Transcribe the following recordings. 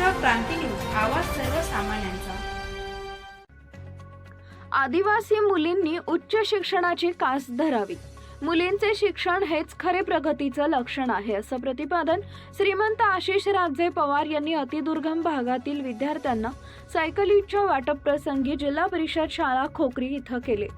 Maharashtra Kranti news आवाज सर्वसामान्यांचा. आदिवासी मुलींनी उच्च शिक्षणाची कास धरावी. मुलींचे शिक्षण हेच खरे प्रगतीचं लक्षण आहे असं प्रतिपादन श्रीमंत आशिष राजे पवार यांनी अतिदुर्गम भागातील विद्यार्थ्यांना सायकलीच्या वाटप प्रसंगी जिल्हा परिषद शाळा खोकरी इथं केले.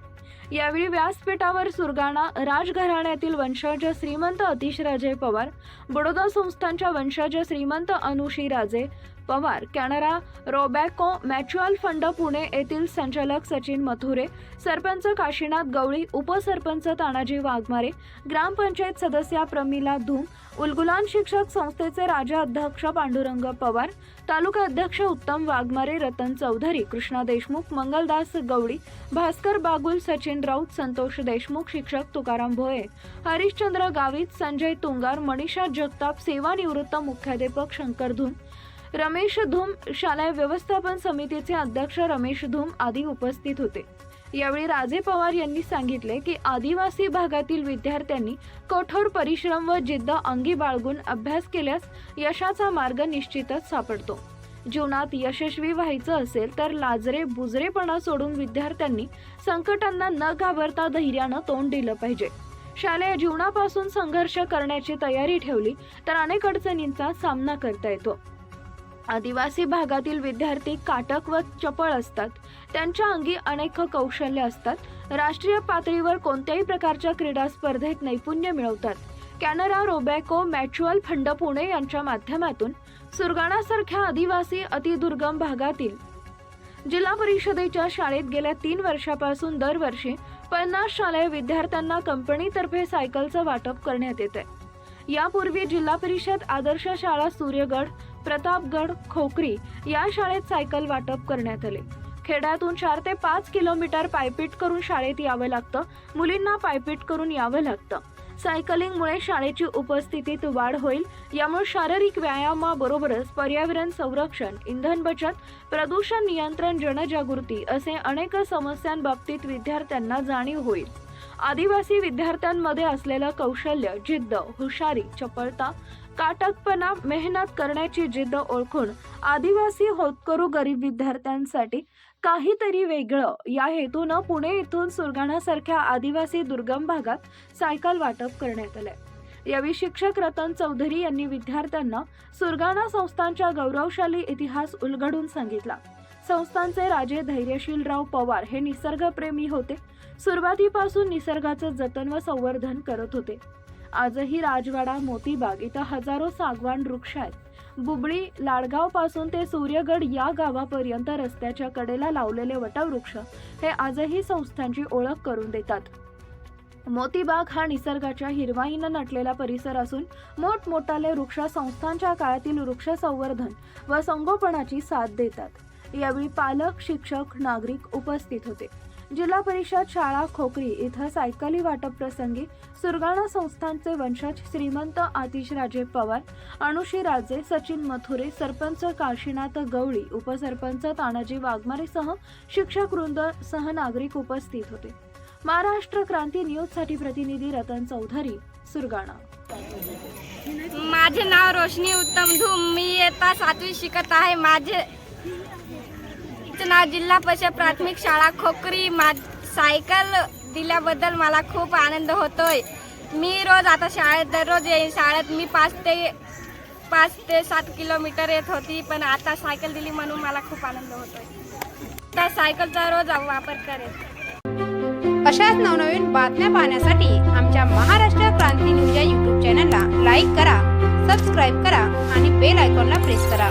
यावेळी व्यासपीठावर सुरगाणा राजघराण्यातील वंशज श्रीमंत अतिशराजे पवार बडोदा संस्थांच्या वंशज Shrimant Anushi Raje Pawar Canara Robeco mutual fund Pune येथील संचालक सचिन मथुरे सरपंच काशीनाथ गवळी उपसरपंच तानाजी वाघमारे ग्रामपंचायत सदस्या प्रमिला धूम उलगुलान शिक्षक संस्थेचे राजा अध्यक्ष पांडुरंग पवार तालुका अध्यक्ष उत्तम वाघमारे रतन चौधरी कृष्णा देशमुख मंगलदास गवळी भास्कर बागुल सचिन राऊत संतोष देशमुख शिक्षक तुकाराम भोये हरिश्चंद्र गावित संजय तुंगार मनीषा जगताप सेवानिवृत्त मुख्याध्यापक शंकर धूम रमेश धूम शालेय व्यवस्थापन समितीचे अध्यक्ष रमेश धूम आदी उपस्थित होते. यावेळी राजे पवार यांनी सांगितले की आदिवासी भागातील विद्यार्थ्यांनी कठोर परिश्रम व जिद्द अंगी बाळगून अभ्यास केल्यास यशाचा मार्ग निश्चितच सापडतो. जीवनात यशस्वी व्हायचं असेल तर लाजरे बुजरेपणा सोडून विद्यार्थ्यांनी संकटांना न घाबरता धैर्यानं तोंड दिलं पाहिजे. शालेय जीवनापासून संघर्ष करण्याची तयारी ठेवली तर अनेक अडचणींचा सामना करता येतो. आदिवासी भागातील विद्यार्थी काटक व चपळ असतात. त्यांच्या अंगी अनेक कौशल्य असतात. राष्ट्रीय पातळीवर कोणत्याही प्रकारच्या क्रीडा स्पर्धेत नैपुण्य मिळवतात. Canara Robeco mutual fund Pune यांच्या माध्यमातून सुरगाणासारख्या आदिवासी अतिदुर्गम भागातील जिल्हा परिषदेच्या शाळेत गेल्या तीन वर्षापासून दरवर्षी पन्नास शालेय विद्यार्थ्यांना कंपनीतर्फे सायकलचं वाटप करण्यात येते यापूर्वी जिल्हा परिषद आदर्श शाळा सूर्यगड प्रतापगड खोकरी या शाळेत सायकल वाटप करण्यात आले. खेड्यातून चार ते पाच किलोमीटर पायपीट करून शाळेत यावं लागतं. मुलींना पायपीट करून यावं लागतं. सायकलिंगमुळे शाळेची उपस्थितीत वाढ होईल. यामुळे शारीरिक व्यायामाबरोबरच पर्यावरण संरक्षण इंधन बचत प्रदूषण नियंत्रण जनजागृती असे अनेक समस्यांबाबतीत विद्यार्थ्यांना जाणीव होईल. आदिवासी विद्यार्थ्यांमध्ये असलेलं कौशल्य जिद्द हुशारी चपळता काटकपणा मेहनत करण्याची जिद्द ओळखून आदिवासी होतकरू गरीब विद्यार्थ्यांसाठी काहीतरी वेगळं. या हेतूनं पुणे इथून सुरगाणासारख्या आदिवासी दुर्गम भागात सायकल वाटप करण्यात आलंय. यावेळी शिक्षक रतन चौधरी यांनी विद्यार्थ्यांना सुरगाणा संस्थांच्या गौरवशाली इतिहास उलगडून सांगितला. संस्थांचे राजे धैर्यशीलराव पवार हे निसर्गप्रेमी होते. सुरुवातीपासून निसर्गाचं जतन व संवर्धन करत होते. आजही राजवाडा मोतीबाग इथं हजारो सागवान वृक्ष आहेत. बुबळी लाडगावपासून ते सूर्यगड या गावापर्यंत रस्त्याच्या कडेला लावलेले वटवृक्ष हे आजही संस्थांची ओळख करून देतात. मोतीबाग हा निसर्गाच्या हिरवाईनं नटलेला परिसर असून मोठमोठाले वृक्ष संस्थांच्या काळातील वृक्ष संवर्धन व संगोपनाची साथ देतात. यावेळी पालक शिक्षक नागरिक उपस्थित होते. जिल्हा परिषद शाळा खोकरी इथं सायकली वाटप प्रसंगी सुरगाणा संस्थांचे वंशज श्रीमंत आतिशराजे पवार अनुशी राजे सचिन मथुरे सरपंच काशीनाथ गवळी उपसरपंच तानाजी वाघमारेसह शिक्षक वृंद सह नागरिक उपस्थित होते. महाराष्ट्र क्रांती न्यूजसाठी प्रतिनिधी रतन चौधरी सुरगाणा. माझे नाव रोशनी उत्तम धूम. मी येता सातवी शिकत आहे. माझे नाव जिल्हा परिषद प्राथमिक शाळा खोकरी मा सायकल दिल्याबद्दल मला खूप आनंद होतोय. मी रोज आता शाळेत दररोज येईन. शाळेत मी पाच ते पाच ते सात किलोमीटर येत होती पण आता सायकल दिली म्हणून मला खूप आनंद होतोय. त्या सायकलचा रोज वापर करेन. अशाच नवनवीन बातम्या पाहण्यासाठी आमच्या महाराष्ट्र क्रांती न्यूज या यूट्यूब चॅनलला लाईक करा सबस्क्राईब करा आणि बेल आयकॉनला प्रेस करा.